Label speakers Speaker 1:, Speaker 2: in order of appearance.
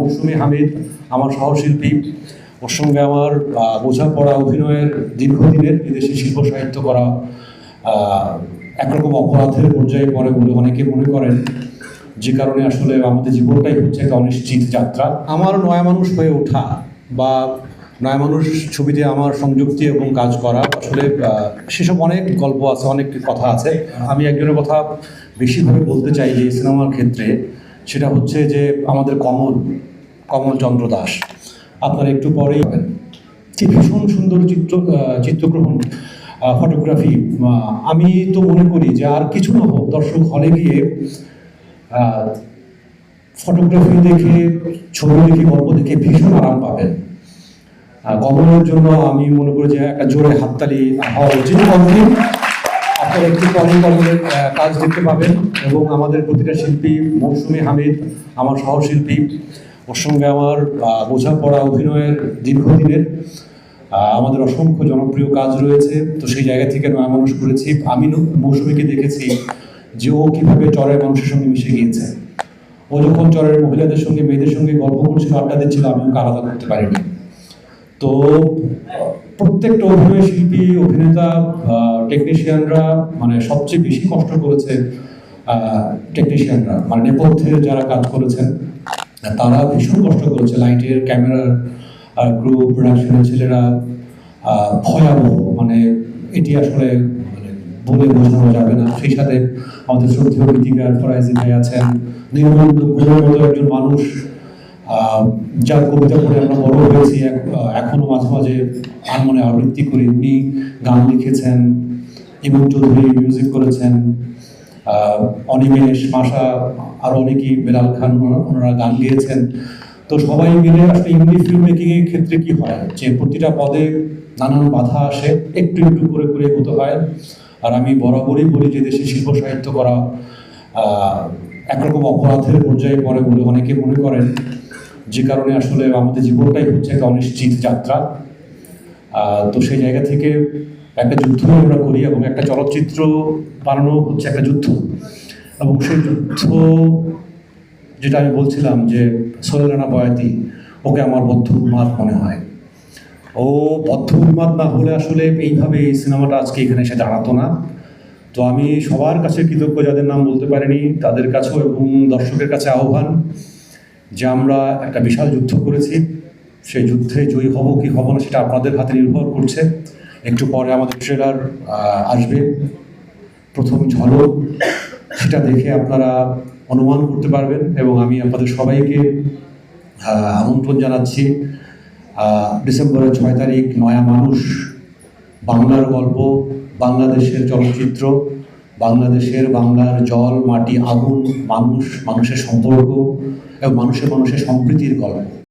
Speaker 1: মৌসুমী হামিদ, আমার সহশিল্পী। ওর সঙ্গে আমার বোঝাপড়া অভিনয়ের দীর্ঘদিনের বিদেশি শিল্প সাহিত্য করা একরকম অপরাধের পর্যায়ে পড়ে বলে অনেকে মনে করেন। যে কারণে আসলে আমাদের জীবনটাই হচ্ছে একটা অনিশ্চিত যাত্রা। আমার নয়া মানুষ হয়ে ওঠা বা নয়া মানুষ ছবিতে আমার সংযুক্তি এবং কাজ করা, আসলে সেসব অনেক গল্প আছে, অনেক কথা আছে। আমি একজনের কথা বেশিভাবে বলতে চাই যে, সিনেমার ক্ষেত্রে সেটা হচ্ছে যে, আমাদের কমল কমল চন্দ্র দাস। আপনারা একটু পরেই পাবেন। কি ভীষণ সুন্দর চিত্র চিত্রগ্রহণ ফটোগ্রাফি আমি তো মনে করি যে আর কিছু না হোক, দর্শক হলে গিয়ে ফটোগ্রাফি দেখে, ছবি দেখে, গল্প দেখে ভীষণ আরাম পাবেন। কমলের জন্য আমি মনে করি যে একটা জোরে হাততালি হওয়া উচিত। কমদিন আপনারা একটু কমল কমলের কাজ দেখতে পাবেন এবং আমাদের প্রতিটা শিল্পী, মৌসুমী হামিদ, আমার সহশিল্পী ওর সঙ্গে আমার বোঝাপড়া অভিনয়ের দীর্ঘদিনের আমাদের অসংখ্য জনপ্রিয় কাজ রয়েছে। তো সেই জায়গা থেকে নয়া মানুষ করেছি। আমি মৌসুমীকে দেখেছি যে ও কীভাবে চরের মানুষের সঙ্গে মিশে গিয়েছে। ও যখন চরের মহিলাদের সঙ্গে, মেয়েদের সঙ্গে গল্প করছিল আড্ডা দিচ্ছিল, আমি ওকে আলাদা করতে পারিনি। তো, প্রত্যেকটা অভিনয় শিল্পী, অভিনেতা টেকনিশিয়ানরা মানে সবচেয়ে বেশি কষ্ট করেছে টেকনিশিয়ানরা মানে নেপথ্যে যারা কাজ করেছেন তারা ভীষণ কষ্ট করেছে। লাইটের, ক্যামেরার গ্রুপ প্রোডাকশনের ছেলেরা ভয়াবহ। মানে এটি আসলে মানে বলে বোঝানো যাবে না। সেই সাথে আমাদের শ্রদ্ধেয় গীতিকার ফরাইজি ভাই আছেন। নির্মল মতো একজন মানুষ। যার কবিতা পড়ে আমরা বড় হয়েছি। এখনও মাঝে মাঝে আনমনে আবৃত্তি করি। উনি গান লিখেছেন ইমন চৌধুরী মিউজিক করেছেন। অনিমেষ মাসা আর অনেকেই বেলাল খান ওনারা- গান গেয়েছেন। তো সবাই মিলে আসলে ইংলি ফিল্ম মেকিং এর ক্ষেত্রে কি হয়? যে প্রতিটা পদে নানান বাধা আসে, একটু একটু করে করে এগোতে হয়। আর আমি বরাবরই বলি যে দেশে শিল্প সাহিত্য করা একরকম অপরাধের পর্যায়ে পড়ে বলে অনেকে মনে করেন। যে কারণে আসলে আমাদের জীবনটাই হচ্ছে একটা অনিশ্চিত যাত্রা। তো সেই জায়গা থেকে একটা যুদ্ধ আমরা করি এবং একটা চলচ্চিত্র বানানো হচ্ছে, একটা যুদ্ধ। এবং সেই যুদ্ধ যেটা আমি বলছিলাম যে সোহেল রানা বয়াতি ওকে আমার বদ্ধ উন্মাদ মনে হয়। ও বদ্ধ উন্মাদ না হলে আসলে এইভাবে এই সিনেমাটা আজকে এখানে এসে দাঁড়াতো না। তো আমি সবার কাছে কৃতজ্ঞ যাদের নাম বলতে পারিনি, তাদের কাছেও এবং দর্শকের কাছে আহ্বান যে আমরা একটা বিশাল যুদ্ধ করেছি। সেই যুদ্ধে জয়ী হব কি হব না সেটা আপনাদের হাতে নির্ভর করছে। একটু পরে আমাদের ট্রেলার আসবে। প্রথম ঝলক, সেটা দেখে আপনারা অনুমান করতে পারবেন এবং আমি আপনাদের সবাইকে আমন্ত্রণ জানাচ্ছি। ডিসেম্বরের ছয় তারিখ, নয়া মানুষ, বাংলার গল্প, বাংলাদেশের চলচ্চিত্র, বাংলাদেশের বাংলার জল, মাটি, আগুন, মানুষ, মানুষের সম্পর্ক এবং মানুষের মানুষের সম্প্রীতির গল্প।